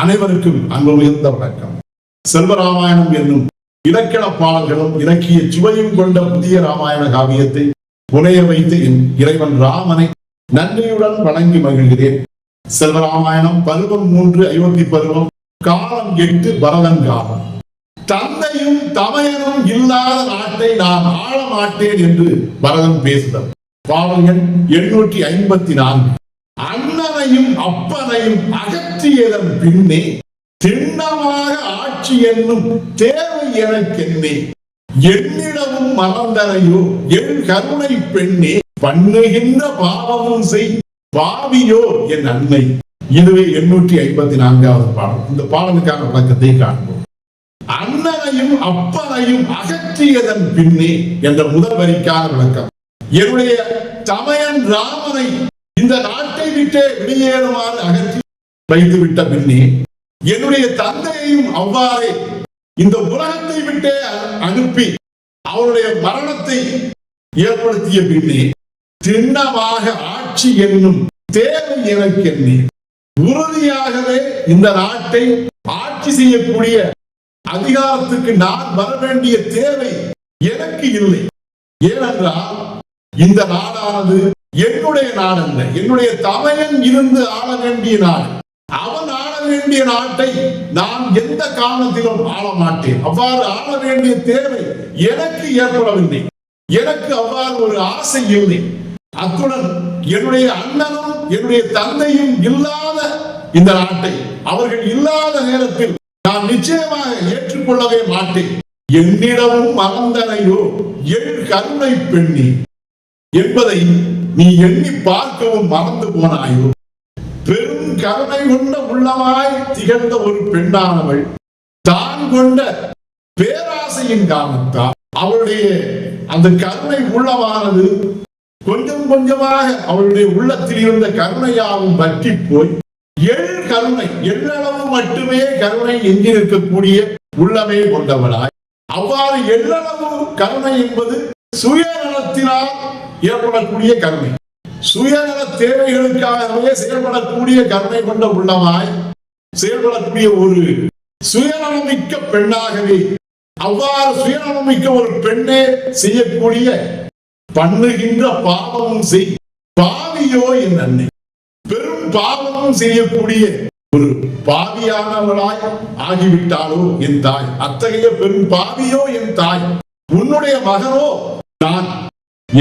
அனைவருக்கும் அன்பு உயர்ந்த வணக்கம். செல்வராமாயணம் என்னும் இலக்கண பாடல்களும் இலக்கிய சுவையும் கொண்ட புதிய ராமாயண காவியத்தை புனைய வைத்து என் இறைவன் ராமனை நன்றியுடன் வணங்கி மகிழ்கிறேன். செல்வராமாயணம் பருவம் மூன்று அயோத்தி பருவம் காலம் எட்டு பரதன் காலம். தந்தையும் தமையனும் இல்லாத நாட்டை நான் ஆள மாட்டேன் என்று பரதன் பேசுகிறார் பாடல் எண் எண்ணூற்றி ஐம்பத்தி நான்கு. அண்ணனையும் அப்பனையும் அகற்றியதன் பின்னே திண்ணமாக ஆட்சி என்னும் தேவை எனக்கென்னே என்னிடமும் மறந்தனையோ என் கருணை பெண்ணே. பண்ணுகின்ற பாவமும் செய் பாவியோ என் அன்னை. இதுவே எண்ணூற்றி ஐம்பத்தி நான்காவது பாடல். இந்த பாடலுக்கான விளக்கத்தை காண்போம். அண்ணனையும் அப்பனையும் அகற்றியதன் பின்னே என்ற முதல் வரிக்கான விளக்கம். என்னுடைய தமையன் ராமனை இந்த நாட்டை விட்டே வெளியேறுமாறு அகற்றி வைத்து விட்ட பின்னே என்னுடைய தந்தையையும் அவ்வாறே இந்த உலகத்தை விட்டே அனுப்பி அவருடைய மரணத்தை ஏற்படுத்திய பின்னே திண்ணமாக ஆட்சி என்னும் தேவை எனக்கு என்ன. உறுதியாகவே இந்த நாட்டை ஆட்சி செய்யக்கூடிய அதிகாரத்துக்கு நான் வர வேண்டிய தேவை எனக்கு இல்லை. ஏனென்றால் இந்த நாடானது என்னுடைய நாடல்ல என்னுடைய தமையன் இருந்து ஆள வேண்டிய நாடு அவன் ஆள வேண்டிய நாட்டை நான் எந்த காலத்திலும் ஆள மாட்டேன். அவ்வாறு ஆள வேண்டிய தேவை எனக்கு ஏற்படவில்லை. எனக்கு அவ்வாறு ஒரு ஆசை இல்லை. அத்துடன் என்னுடைய அண்ணனும் என்னுடைய தந்தையும் இல்லாத இந்த நாட்டை அவர்கள் இல்லாத நேரத்தில் நான் நிச்சயமாக ஏற்றுக்கொள்ளவே மாட்டேன். என்னிடமும் மறந்தனையோ என் கருணை பெண்ணி என்பதை நீ எண்ணி பார்க்கவும் மறந்து போனாயோ? பெரும் கருணை கொண்ட உள்ளமாய் திகழ்ந்த ஒரு பெண்ணானவள் தான் கொண்ட பேராசையின் காரணத்தால் அவளுடைய அந்த கருணை உள்ளமானது கொஞ்சம் கொஞ்சமாக அவளுடைய உள்ளத்தில் இருந்த கருணையாவும் வற்றி போய் எள் கருணை எள்ளளவு மட்டுமே கருணை எஞ்சி உள்ளமே கொண்டவளாய். அவ்வாறு எள்ளளவு கருணை என்பது சுயநலத்தினால் ஏற்படக்கூடிய கருமை சுயநல தேவைகளுக்காகவே செயல்படக்கூடிய கருணை கொண்ட உள்ளமாய் செயல்படக்கூடிய ஒரு சுயநலமிக்க பெண்ணாகவே அவ்வாறு சுயநலமிக்க ஒரு பெண்ணே செய்யக்கூடிய பண்ணுகின்ற பாவமும் செய் பாவியோ என் அன்னை பெரும் பாவமும் செய்யக்கூடிய ஒரு பாவியானவளாய் ஆகிவிட்டாளோ என் தாய். அத்தகைய பெரும் பாவியோ என் தாய். உன்னுடைய மகனோ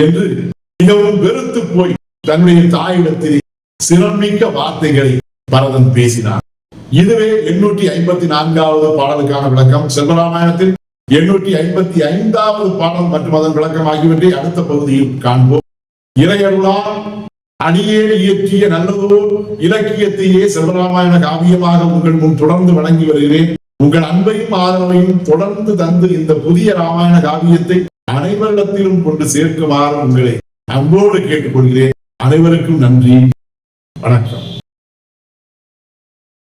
என்று மிகவும் வெறுத்து போய் தன்னுடைய தாயிடத்தில் சிறமிக்க வார்த்தைகளை பரதன் பேசினார். இதுவே எண்ணூற்றி ஐம்பத்தி நான்காவது பாடலுக்கான விளக்கம். செல்வராமாயணத்தில் எண்ணூற்றி ஐம்பத்தி ஐந்தாவது பாடல் மற்றும் அதன் விளக்கம் ஆகியவற்றை அடுத்த பகுதியில் காண்போம். இறையருளால் அடியே இயற்றிய நல்லதோர் இலக்கியத்தையே செல்வராமாயண காவியமாக உங்கள் முன் தொடர்ந்து வழங்கி வருகிறேன். உங்கள் அன்பையும் ஆதரவையும் தொடர்ந்து தந்து இந்த புதிய ராமாயண காவியத்தை அனைவரிடத்திலும் கொண்டு சேர்க்குமாறு உங்களை அன்போடு கேட்டுக்கொள்கிறேன். அனைவருக்கும் நன்றி. வணக்கம்.